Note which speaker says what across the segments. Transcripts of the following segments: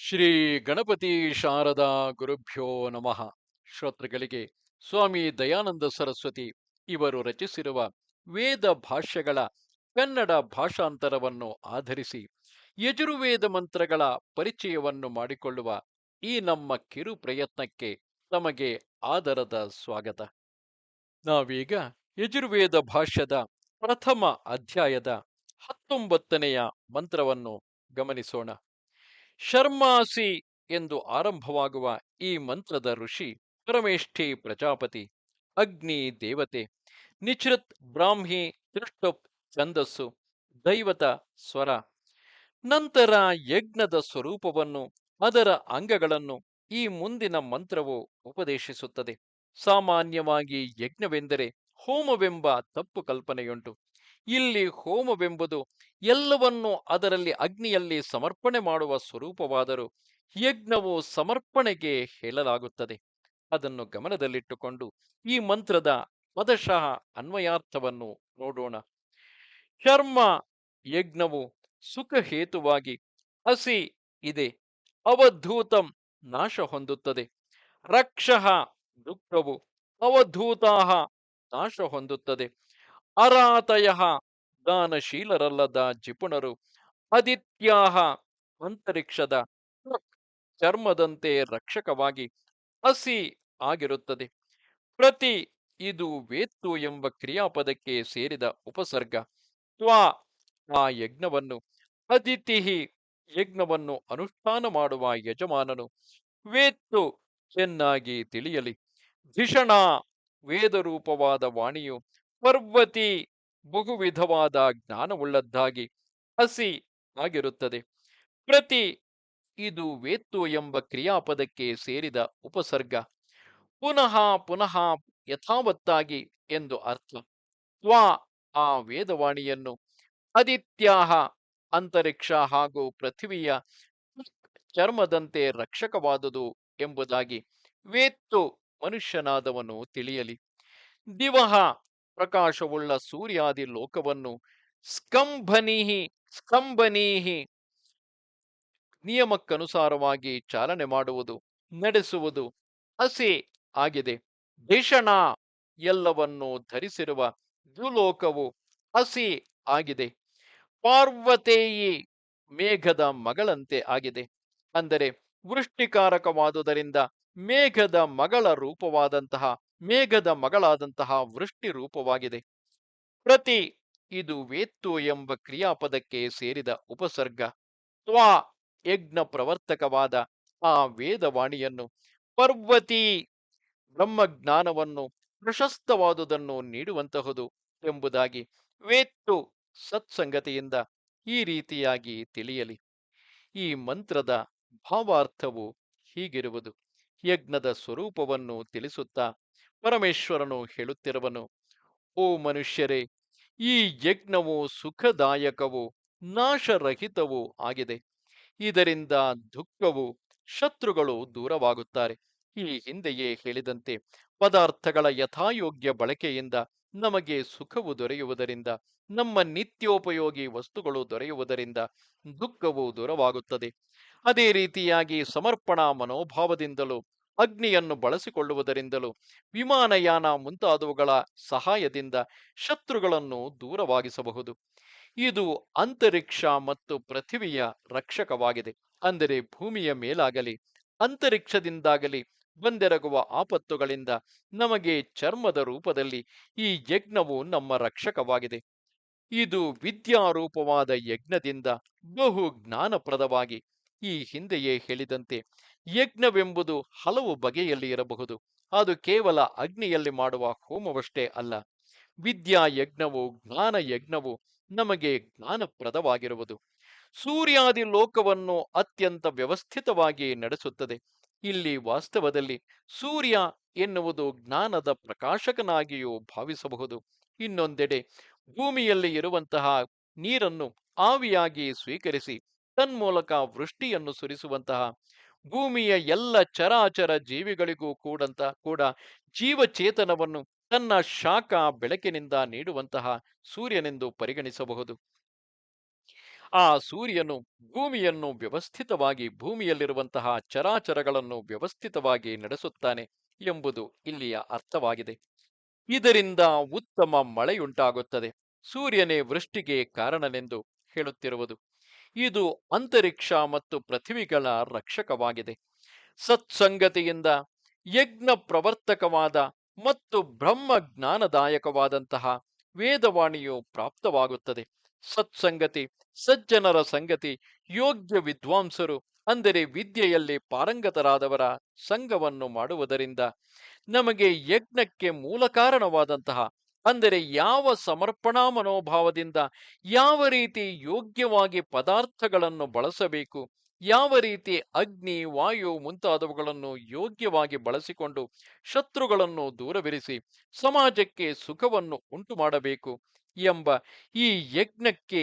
Speaker 1: ಶ್ರೀ ಗಣಪತಿ ಶಾರದಾ ಗುರುಭ್ಯೋ ನಮಃ. ಶ್ರೋತೃಗಳಿಗೆ ಸ್ವಾಮಿ ದಯಾನಂದ ಸರಸ್ವತಿ ಇವರು ರಚಿಸಿರುವ ವೇದ ಭಾಷ್ಯಗಳ ಕನ್ನಡ ಭಾಷಾಂತರವನ್ನು ಆಧರಿಸಿ ಯಜುರ್ವೇದ ಮಂತ್ರಗಳ ಪರಿಚಯವನ್ನು ಮಾಡಿಕೊಳ್ಳುವ ಈ ನಮ್ಮ ಕಿರು ಪ್ರಯತ್ನಕ್ಕೆ ತಮಗೆ ಆದರದ ಸ್ವಾಗತ. ನಾವೀಗ ಯಜುರ್ವೇದ ಭಾಷ್ಯದ ಪ್ರಥಮ ಅಧ್ಯಾಯದ ಹತ್ತೊಂಬತ್ತನೆಯ ಮಂತ್ರವನ್ನು ಗಮನಿಸೋಣ. ಶರ್ಮಾಸಿ ಎಂದು ಆರಂಭವಾಗುವ ಈ ಮಂತ್ರದ ಋಷಿ ಪರಮೇಷ್ಠಿ ಪ್ರಜಾಪತಿ, ಅಗ್ನಿ ದೇವತೆ, ನಿಚೃತ್ ಬ್ರಾಹ್ಮಿ ತೃಷ್ಟು ಛಂದಸ್ಸು, ದೈವತ ಸ್ವರ, ನಂತರ ಯಜ್ಞದ ಸ್ವರೂಪವನ್ನು, ಅದರ ಅಂಗಗಳನ್ನು ಈ ಮುಂದಿನ ಮಂತ್ರವು ಉಪದೇಶಿಸುತ್ತದೆ. ಸಾಮಾನ್ಯವಾಗಿ ಯಜ್ಞವೆಂದರೆ ಹೋಮವೆಂಬ ತಪ್ಪು ಕಲ್ಪನೆಯುಂಟು. ಇಲ್ಲಿ ಹೋಮವೆಂಬುದು ಎಲ್ಲವನ್ನು ಅದರಲ್ಲಿ ಅಗ್ನಿಯಲ್ಲಿ ಸಮರ್ಪಣೆ ಮಾಡುವ ಸ್ವರೂಪವಾದರೂ ಯಜ್ಞವು ಸಮರ್ಪಣೆಗೆ ಹೇಳಲಾಗುತ್ತದೆ. ಅದನ್ನು ಗಮನದಲ್ಲಿಟ್ಟುಕೊಂಡು ಈ ಮಂತ್ರದ ಪದಶಃ ಅನ್ವಯಾರ್ಥವನ್ನು ನೋಡೋಣ. ಶರ್ಮ ಯಜ್ಞವು ಸುಖಹೇತುವಾಗಿ ಹಸಿ ಇದೆ. ಅವಧೂತಂ ನಾಶ ಹೊಂದುತ್ತದೆ. ರಕ್ಷಃ ದುಃಖವು ಅವಧೂತಾಹ ನಾಶ ಹೊಂದುತ್ತದೆ. ಅರಾತಯ ದಾನಶೀಲರಲ್ಲದ ಜಿಪುಣರು ಆದಿತ್ಯಾಹ ಅಂತರಿಕ್ಷದ ಚರ್ಮದಂತೆ ರಕ್ಷಕವಾಗಿ ಹಸಿ ಆಗಿರುತ್ತದೆ. ಪ್ರತಿ ಇದು ವೇತ್ತು ಎಂಬ ಕ್ರಿಯಾಪದಕ್ಕೆ ಸೇರಿದ ಉಪಸರ್ಗ. ತ್ವಾ ಆ ಯಜ್ಞವನ್ನು ಅದಿತಿಹಿ ಯಜ್ಞವನ್ನು ಅನುಷ್ಠಾನ ಮಾಡುವ ಯಜಮಾನನು ವೇತ್ತು ಚೆನ್ನಾಗಿ ತಿಳಿಯಲಿ. ಧಿಷಣ ವೇದರೂಪವಾದ ವಾಣಿಯು ಪರ್ವತಿ ಬಹುವಿಧವಾದ ಜ್ಞಾನವುಳ್ಳದ್ದಾಗಿ ಹಸಿ ಆಗಿರುತ್ತದೆ. ಪ್ರತಿ ಇದು ವೇತ್ತು ಎಂಬ ಕ್ರಿಯಾಪದಕ್ಕೆ ಸೇರಿದ ಉಪಸರ್ಗ. ಪುನಃ ಪುನಃ ಯಥಾವತ್ತಾಗಿ ಎಂದು ಅರ್ಥ. ತ್ವಾ ಆ ವೇದವಾಣಿಯನ್ನು ಅದಿತ್ಯಾಹ ಅಂತರಿಕ್ಷ ಹಾಗೂ ಪೃಥ್ವಿಯ ಚರ್ಮದಂತೆ ರಕ್ಷಕವಾದುದು ಎಂಬುದಾಗಿ ವೇತ್ತು ಮನುಷ್ಯನಾದವನು ತಿಳಿಯಲಿ. ದಿವಹ ಪ್ರಕಾಶವುಳ್ಳ ಸೂರ್ಯಾದಿ ಲೋಕವನ್ನು ಸ್ಕಂಭನೀಹಿ ಸ್ಕಂಭನೀಹಿ ನಿಯಮಕ್ಕನುಸಾರವಾಗಿ ಚಾಲನೆ ಮಾಡುವುದು, ನಡೆಸುವುದು ಹಸಿ ಆಗಿದೆ. ಭೀಷಣ ಎಲ್ಲವನ್ನು ಧರಿಸಿರುವ ದ್ಯುಲೋಕವು ಹಸಿ ಆಗಿದೆ. ಪಾರ್ವತೇಯಿ ಮೇಘದ ಮಗಳಂತೆ ಆಗಿದೆ. ಅಂದರೆ ವೃಷ್ಟಿಕಾರಕವಾದುದರಿಂದ ಮೇಘದ ಮಗಳ ರೂಪವಾದಂತಹ ಮೇಘದ ಮಗಳಾದಂತಹ ವೃಷ್ಟಿ ರೂಪವಾಗಿದೆ. ಪ್ರತಿ ಇದು ವೇತ್ತು ಎಂಬ ಕ್ರಿಯಾಪದಕ್ಕೆ ಸೇರಿದ ಉಪಸರ್ಗ. ತ್ವಾ ಯಜ್ಞ ಪ್ರವರ್ತಕವಾದ ಆ ವೇದವಾಣಿಯನ್ನು ಪರ್ವತಿ ಬ್ರಹ್ಮಜ್ಞಾನವನ್ನು ಪ್ರಶಸ್ತವಾದುದನ್ನು ನೀಡುವಂತಹುದು ಎಂಬುದಾಗಿ ವೇತ್ತು ಸತ್ಸಂಗತಿಯಿಂದ ಈ ರೀತಿಯಾಗಿ ತಿಳಿಯಲಿ. ಈ ಮಂತ್ರದ ಭಾವಾರ್ಥವು ಹೀಗಿರುವುದು. ಯಜ್ಞದ ಸ್ವರೂಪವನ್ನು ತಿಳಿಸುತ್ತಾ ಪರಮೇಶ್ವರನು ಹೇಳುತ್ತಿರುವನು, ಓ ಮನುಷ್ಯರೇ, ಈ ಯಜ್ಞವು ಸುಖದಾಯಕವೂ ನಾಶರಹಿತವೂ ಆಗಿದೆ. ಇದರಿಂದ ದುಃಖವು ಶತ್ರುಗಳು ದೂರವಾಗುತ್ತಾರೆ. ಈ ಹಿಂದೆಯೇ ಹೇಳಿದಂತೆ ಪದಾರ್ಥಗಳ ಯಥಾಯೋಗ್ಯ ಬಳಕೆಯಿಂದ ನಮಗೆ ಸುಖವು ದೊರೆಯುವುದರಿಂದ, ನಮ್ಮ ನಿತ್ಯೋಪಯೋಗಿ ವಸ್ತುಗಳು ದೊರೆಯುವುದರಿಂದ ದುಃಖವು ದೂರವಾಗುತ್ತದೆ. ಅದೇ ರೀತಿಯಾಗಿ ಸಮರ್ಪಣಾ ಮನೋಭಾವದಿಂದಲೂ ಅಗ್ನಿಯನ್ನು ಬಳಸಿಕೊಳ್ಳುವುದರಿಂದಲೂ ವಿಮಾನಯಾನ ಮುಂತಾದವುಗಳ ಸಹಾಯದಿಂದ ಶತ್ರುಗಳನ್ನು ದೂರವಾಗಿಸಬಹುದು. ಇದು ಅಂತರಿಕ್ಷ ಮತ್ತು ಪೃಥಿವಿಯ ರಕ್ಷಕವಾಗಿದೆ. ಅಂದರೆ ಭೂಮಿಯ ಮೇಲಾಗಲಿ, ಅಂತರಿಕ್ಷದಿಂದಾಗಲಿ ಬಂದೆರಗುವ ಆಪತ್ತುಗಳಿಂದ ನಮಗೆ ಚರ್ಮದ ರೂಪದಲ್ಲಿ ಈ ಯಜ್ಞವು ನಮ್ಮ ರಕ್ಷಕವಾಗಿದೆ. ಇದು ವಿದ್ಯಾರೂಪವಾದ ಯಜ್ಞದಿಂದ ಬಹು ಜ್ಞಾನಪ್ರದವಾಗಿ ಈ ಹಿಂದೆಯೇ ಹೇಳಿದಂತೆ ಯಜ್ಞವೆಂಬುದು ಹಲವು ಬಗೆಯಲ್ಲಿ ಇರಬಹುದು. ಅದು ಕೇವಲ ಅಗ್ನಿಯಲ್ಲಿ ಮಾಡುವ ಹೋಮವಷ್ಟೇ ಅಲ್ಲ. ವಿದ್ಯಾ ಯಜ್ಞವು, ಜ್ಞಾನ ಯಜ್ಞವು ನಮಗೆ ಜ್ಞಾನಪ್ರದವಾಗಿರುವುದು. ಸೂರ್ಯಾದಿ ಲೋಕವನ್ನು ಅತ್ಯಂತ ವ್ಯವಸ್ಥಿತವಾಗಿ ನಡೆಸುತ್ತದೆ. ಇಲ್ಲಿ ವಾಸ್ತವದಲ್ಲಿ ಸೂರ್ಯ ಎನ್ನುವುದು ಜ್ಞಾನದ ಪ್ರಕಾಶಕನಾಗಿಯೂ ಭಾವಿಸಬಹುದು. ಇನ್ನೊಂದೆಡೆ ಭೂಮಿಯಲ್ಲಿ ಇರುವಂತಹ ನೀರನ್ನು ಆವಿಯಾಗಿ ಸ್ವೀಕರಿಸಿ ತನ್ಮೂಲಕ ವೃಷ್ಟಿಯನ್ನು ಸುರಿಸುವಂತಹ ಭೂಮಿಯ ಎಲ್ಲ ಚರಾಚರ ಜೀವಿಗಳಿಗೂ ಕೂಡಂತ, ಕೂಡ ಜೀವಚೇತನವನ್ನು ತನ್ನ ಶಾಖ ಬೆಳಕಿನಿಂದ ನೀಡುವಂತಹ ಸೂರ್ಯನೆಂದು ಪರಿಗಣಿಸಬಹುದು. ಆ ಸೂರ್ಯನು ಭೂಮಿಯನ್ನು ವ್ಯವಸ್ಥಿತವಾಗಿ ಭೂಮಿಯಲ್ಲಿರುವಂತಹ ಚರಾಚರಗಳನ್ನು ವ್ಯವಸ್ಥಿತವಾಗಿ ನಡೆಸುತ್ತಾನೆ ಎಂಬುದು ಇಲ್ಲಿಯ ಅರ್ಥವಾಗಿದೆ. ಇದರಿಂದ ಉತ್ತಮ ಮಳೆಯುಂಟಾಗುತ್ತದೆ. ಸೂರ್ಯನೇ ವೃಷ್ಟಿಗೆ ಕಾರಣನೆಂದು ಹೇಳುತ್ತಿರುವುದು. ಇದು ಅಂತರಿಕ್ಷ ಮತ್ತು ಪೃಥ್ವಿಗಳ ರಕ್ಷಕವಾಗಿದೆ. ಸತ್ಸಂಗತಿಯಿಂದ ಯಜ್ಞ ಪ್ರವರ್ತಕವಾದ ಮತ್ತು ಬ್ರಹ್ಮ ಜ್ಞಾನದಾಯಕವಾದಂತಹ ವೇದವಾಣಿಯು ಪ್ರಾಪ್ತವಾಗುತ್ತದೆ. ಸತ್ಸಂಗತಿ, ಸಜ್ಜನರ ಸಂಗತಿ, ಯೋಗ್ಯ ವಿದ್ವಾಂಸರು, ಅಂದರೆ ವಿದ್ಯೆಯಲ್ಲಿ ಪಾರಂಗತರಾದವರ ಸಂಘವನ್ನು ಮಾಡುವುದರಿಂದ ನಮಗೆ ಯಜ್ಞಕ್ಕೆ ಮೂಲ ಕಾರಣವಾದಂತಹ ಅಂದರೆ ಯಾವ ಸಮರ್ಪಣಾ ಮನೋಭಾವದಿಂದ ಯಾವ ರೀತಿ ಯೋಗ್ಯವಾಗಿ ಪದಾರ್ಥಗಳನ್ನು ಬಳಸಬೇಕು, ಯಾವ ರೀತಿ ಅಗ್ನಿ, ವಾಯು ಮುಂತಾದವುಗಳನ್ನು ಯೋಗ್ಯವಾಗಿ ಬಳಸಿಕೊಂಡು ಶತ್ರುಗಳನ್ನು ದೂರವಿರಿಸಿ ಸಮಾಜಕ್ಕೆ ಸುಖವನ್ನು ಉಂಟು ಮಾಡಬೇಕು ಎಂಬ ಈ ಯಜ್ಞಕ್ಕೆ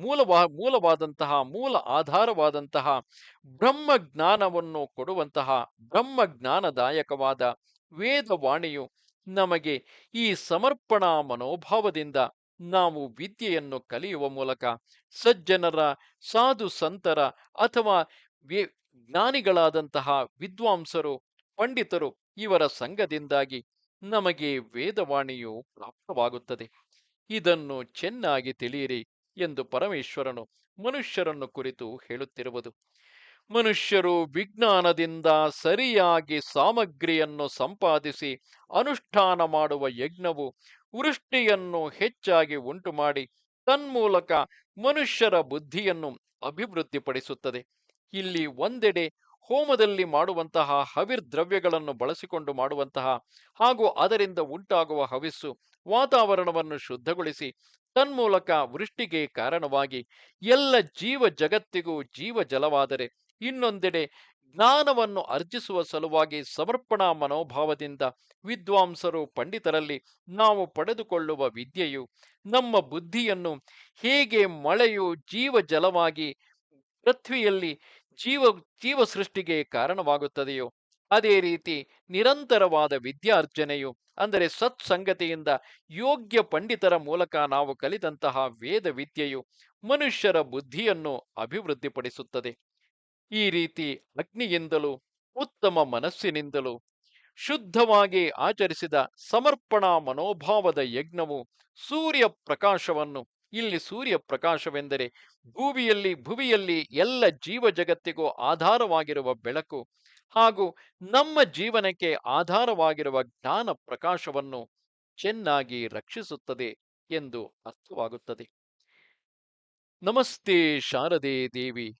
Speaker 1: ಮೂಲವಾ ಮೂಲವಾದಂತಹ ಮೂಲ ಆಧಾರವಾದಂತಹ ಬ್ರಹ್ಮ ಜ್ಞಾನವನ್ನು ಕೊಡುವಂತಹ ಬ್ರಹ್ಮ ಜ್ಞಾನದಾಯಕವಾದ ವೇದವಾಣಿಯು ನಮಗೆ ಈ ಸಮರ್ಪಣಾ ಮನೋಭಾವದಿಂದ ನಾವು ವಿದ್ಯೆಯನ್ನು ಕಲಿಯುವ ಮೂಲಕ ಸಜ್ಜನರ, ಸಾಧು ಸಂತರ ಅಥವಾ ಜ್ಞಾನಿಗಳಾದಂತಹ ವಿದ್ವಾಂಸರು, ಪಂಡಿತರು ಇವರ ಸಂಘದಿಂದಾಗಿ ನಮಗೆ ವೇದವಾಣಿಯು ಪ್ರಾಪ್ತವಾಗುತ್ತದೆ. ಇದನ್ನು ಚೆನ್ನಾಗಿ ತಿಳಿಯಿರಿ ಎಂದು ಪರಮೇಶ್ವರನು ಮನುಷ್ಯರನ್ನು ಕುರಿತು ಹೇಳುತ್ತಿರುವುದು. ಮನುಷ್ಯರು ವಿಜ್ಞಾನದಿಂದ ಸರಿಯಾಗಿ ಸಾಮಗ್ರಿಯನ್ನು ಸಂಪಾದಿಸಿ ಅನುಷ್ಠಾನ ಮಾಡುವ ಯಜ್ಞವು ವೃಷ್ಟಿಯನ್ನು ಹೆಚ್ಚಾಗಿ ಉಂಟು ಮಾಡಿ ತನ್ಮೂಲಕ ಮನುಷ್ಯರ ಬುದ್ಧಿಯನ್ನು ಅಭಿವೃದ್ಧಿಪಡಿಸುತ್ತದೆ. ಇಲ್ಲಿ ಒಂದೆಡೆ ಹೋಮದಲ್ಲಿ ಮಾಡುವಂತಹ ಹವಿರ್ದ್ರವ್ಯಗಳನ್ನು ಬಳಸಿಕೊಂಡು ಮಾಡುವಂತಹ ಹಾಗೂ ಅದರಿಂದ ಉಂಟಾಗುವ ಹವಿಸ್ಸು ವಾತಾವರಣವನ್ನು ಶುದ್ಧಗೊಳಿಸಿ ತನ್ಮೂಲಕ ವೃಷ್ಟಿಗೆ ಕಾರಣವಾಗಿ ಎಲ್ಲ ಜೀವ ಜಗತ್ತಿಗೂ ಜೀವ ಜಲವಾದರೆ ಇನ್ನೊಂದೆಡೆ ಜ್ಞಾನವನ್ನು ಅರ್ಜಿಸುವ ಸಲುವಾಗಿ ಸಮರ್ಪಣಾ ಮನೋಭಾವದಿಂದ ವಿದ್ವಾಂಸರು, ಪಂಡಿತರಲ್ಲಿ ನಾವು ಪಡೆದುಕೊಳ್ಳುವ ವಿದ್ಯೆಯು ನಮ್ಮ ಬುದ್ಧಿಯನ್ನು ಹೇಗೆ ಮಳೆಯು ಜೀವ ಜಲವಾಗಿ ಪೃಥ್ವಿಯಲ್ಲಿ ಜೀವ ಜೀವ ಸೃಷ್ಟಿಗೆ ಕಾರಣವಾಗುತ್ತದೆಯೋ ಅದೇ ರೀತಿ ನಿರಂತರವಾದ ವಿದ್ಯಾರ್ಜನೆಯು ಅಂದರೆ ಸತ್ಸಂಗತಿಯಿಂದ ಯೋಗ್ಯ ಪಂಡಿತರ ಮೂಲಕ ನಾವು ಕಲಿತಂತಹ ವೇದ ವಿದ್ಯೆಯು ಮನುಷ್ಯರ ಬುದ್ಧಿಯನ್ನು ಅಭಿವೃದ್ಧಿಪಡಿಸುತ್ತದೆ. ಈ ರೀತಿ ಅಗ್ನಿಯಿಂದಲೂ ಉತ್ತಮ ಮನಸ್ಸಿನಿಂದಲೂ ಶುದ್ಧವಾಗಿ ಆಚರಿಸಿದ ಸಮರ್ಪಣಾ ಮನೋಭಾವದ ಯಜ್ಞವು ಸೂರ್ಯ ಪ್ರಕಾಶವನ್ನು ಇಲ್ಲಿ ಸೂರ್ಯ ಪ್ರಕಾಶವೆಂದರೆ ಭೂಮಿಯಲ್ಲಿ ಭುವಿಯಲ್ಲಿ ಎಲ್ಲ ಜೀವ ಜಗತ್ತಿಗೂ ಆಧಾರವಾಗಿರುವ ಬೆಳಕು ಹಾಗೂ ನಮ್ಮ ಜೀವನಕ್ಕೆ ಆಧಾರವಾಗಿರುವ ಜ್ಞಾನ ಪ್ರಕಾಶವನ್ನು ಚೆನ್ನಾಗಿ ರಕ್ಷಿಸುತ್ತದೆ ಎಂದು ಅರ್ಥವಾಗುತ್ತದೆ. ನಮಸ್ತೆ ಶಾರದೆ ದೇವಿ.